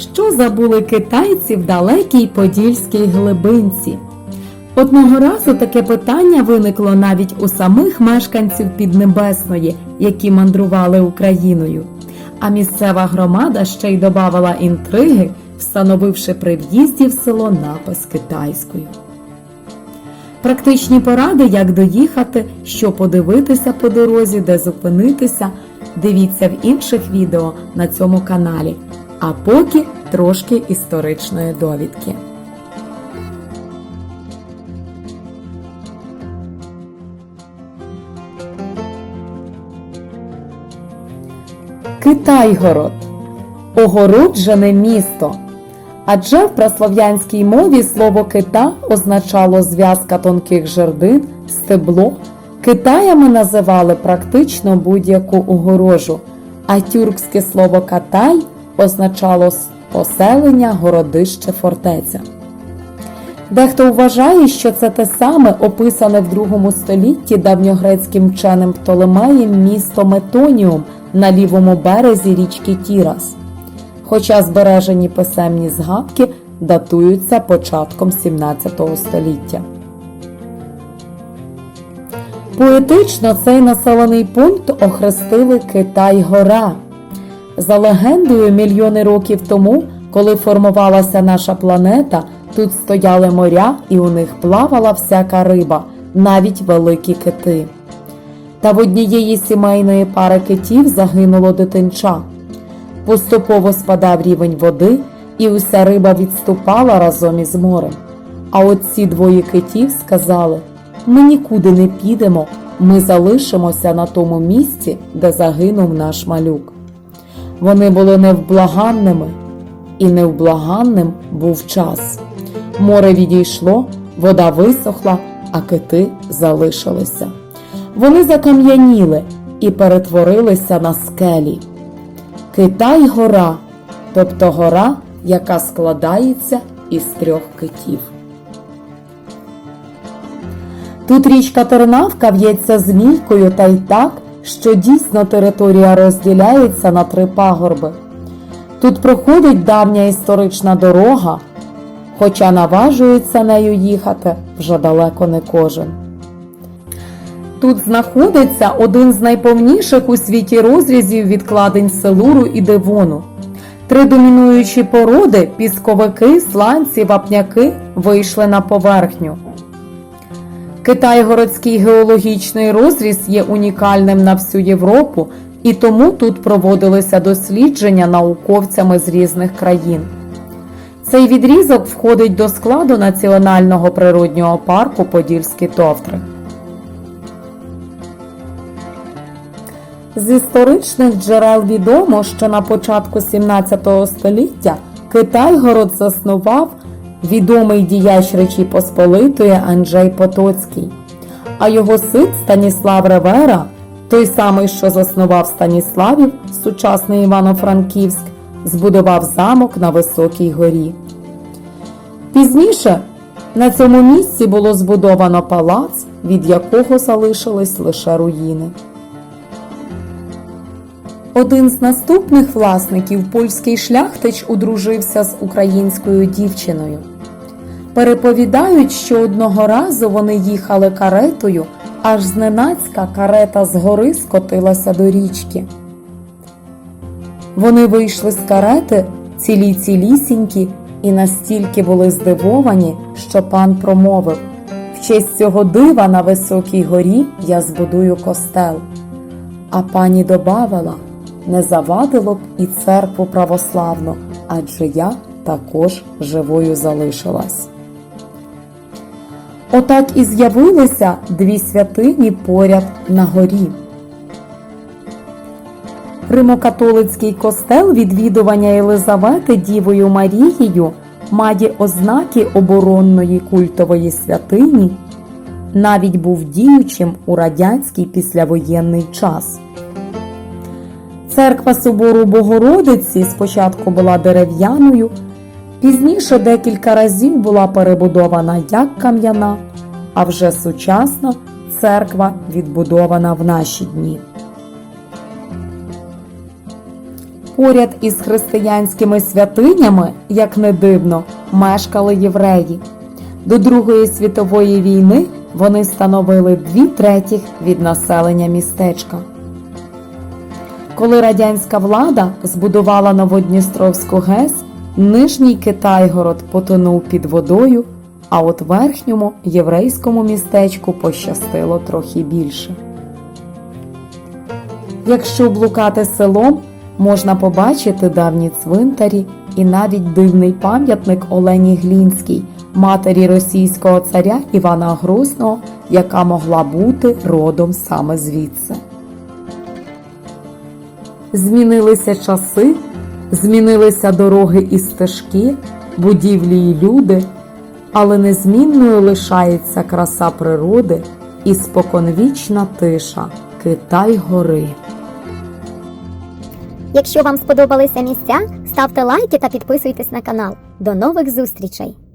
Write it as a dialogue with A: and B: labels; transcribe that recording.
A: що забули китайці в далекій подільській глибинці. Одного разу таке питання виникло навіть у самих мешканців Піднебесної, які мандрували Україною. А місцева громада ще й додавала інтриги, встановивши при в'їзді в село напис китайською. Практичні поради, як доїхати, що подивитися по дорозі, де зупинитися, дивіться в інших відео на цьому каналі. А поки трошки історичної довідки. Китайгород огороджене місто. Адже в праслов'янській мові слово кита означало зв'язка тонких жердин, стебло. Китаями називали практично будь-яку огорожу, а тюркське слово катай означало поселення, городище, фортеця. Дехто вважає, що це те саме описане в другому столітті давньогрецьким вченим Птолемеєм місто Метоніум на лівому березі річки Тірас. Хоча збережені писемні згадки датуються початком 17 століття. Поетично цей населений пункт охрестили Китай-Гора. За легендою, мільйони років тому, коли формувалася наша планета, тут стояли моря і у них плавала всяка риба, навіть великі кити. Та в однієї сімейної пари китів загинуло дитинча. Поступово спадав рівень води, і уся риба відступала разом із морем. А от ці двоє китів сказали: ми нікуди не підемо, ми залишимося на тому місці, де загинув наш малюк. Вони були невблаганними, і невблаганним був час. Море відійшло, вода висохла, а кити залишилися. Вони закам'яніли і перетворилися на скелі. Китай гора, тобто гора, яка складається із трьох китів. Тут річка Тернавка в'ється змійкою та й так, що дійсно територія розділяється на три пагорби. Тут проходить давня історична дорога, хоча наважується нею їхати вже далеко не кожен. Тут знаходиться один з найповніших у світі розрізів відкладень селуру і девону. Три домінуючі породи пісковики, сланці, вапняки вийшли на поверхню. Китай-городський геологічний розріз є унікальним на всю Європу, і тому тут проводилися дослідження науковцями з різних країн. Цей відрізок входить до складу Національного природнього парку Подільські Товтри. З історичних джерел відомо, що на початку 17 століття Китайгород заснував відомий діяч Речі Посполитої Анджей Потоцький, а його син Станіслав Ревера, той самий, що заснував Станіславів, сучасний Івано-Франківськ, збудував замок на Високій горі. Пізніше на цьому місці було збудовано палац, від якого залишились лише руїни. Один з наступних власників, польський шляхтич, одружився з українською дівчиною. Переповідають, що одного разу вони їхали каретою, аж зненацька карета з гори скотилася до річки. Вони вийшли з карети цілі цілісінькі і настільки були здивовані, що пан промовив в честь цього дива на високій горі я збудую костел. А пані добавила не завадило б і церкву православну, адже я також живою залишилась. Отак і з'явилися дві святині поряд на горі. Римокатолицький костел відвідування Єлизавети Дівою Марією має ознаки оборонної культової святині, навіть був діючим у радянський післявоєнний час. Церква собору Богородиці спочатку була дерев'яною, пізніше декілька разів була перебудована як кам'яна, а вже сучасна церква відбудована в наші дні. поряд із християнськими святинями, як не дивно, мешкали євреї. До Другої світової війни вони становили дві третіх від населення містечка. Коли радянська влада збудувала Новодністровську ГЕС, нижній Китайгород потонув під водою, а от верхньому єврейському містечку пощастило трохи більше. Якщо блукати селом, можна побачити давні цвинтарі і навіть дивний пам'ятник Олені Глінській, матері російського царя Івана Грозного, яка могла бути родом саме звідси. Змінилися часи, змінилися дороги і стежки, будівлі і люди, але незмінною лишається краса природи і споконвічна тиша Китай гори.
B: Якщо вам сподобалися місця, ставте лайки та підписуйтесь на канал. До нових зустрічей!